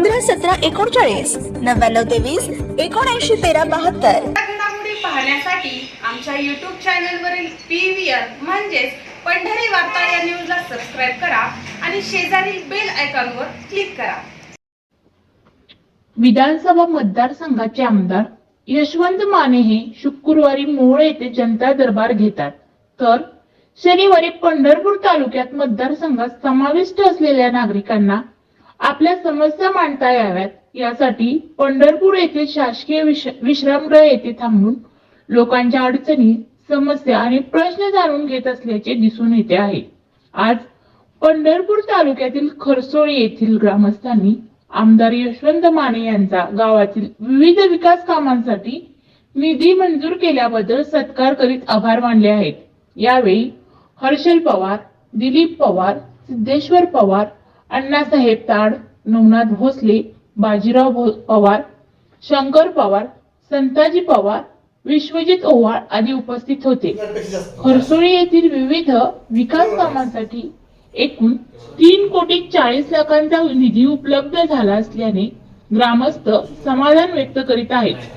पंधरा सतरा एकोणचाळीस नव्याण्णव तेवीस एकोणऐंशी तेरा बहात्तर. घडामोडी पाहण्यासाठी आमच्या युट्यूब चॅनलवरील पी व्ही आर म्हणजेच पंढरी वार्ता या न्यूजला सबस्क्राईब करा आणि शेजारील बेल आयकॉनवर क्लिक करा. विधानसभा मतदारसंघाचे आमदार यशवंत माने हे शुक्रवारी मोहोळ येथे जनता दरबार घेतात. तर शनिवारी पंढरपूर तालुक्यात मतदारसंघात समाविष्ट असलेल्या नागरिकांना आपल्या समस्या मांडता याव्यात. यासाठी पंढरपूर येथे शासकीय विश्रामगृह येथे थांबून लोकांच्या अडचणी समस्या आणि प्रश्न जाणून घेत असल्याचे दिसून येते आहे. आज पंढरपूर तालुक्यातील खरसोळी येथील ग्रामस्थांनी आमदार यशवंत माने यांचा गावातील विविध विकास कामांसाठी निधी मंजूर केल्याबद्दल सत्कार करीत आभार मानले आहेत. यावेळी हर्षल पवार दिलीप पवार सिद्धेश्वर पवार अण्णासाहेब ताड नवनाथ भोसले बाजीराव भो- पवार शंकर पवार संताजी पवार विश्वजित ओवाळ आदी उपस्थित होते. खरसोळी येथील विविध विकास कामांसाठी एकूण तीन कोटी चाळीस लाखांचा निधी उपलब्ध झाला असल्याने ग्रामस्थ समाधान व्यक्त करीत आहेत.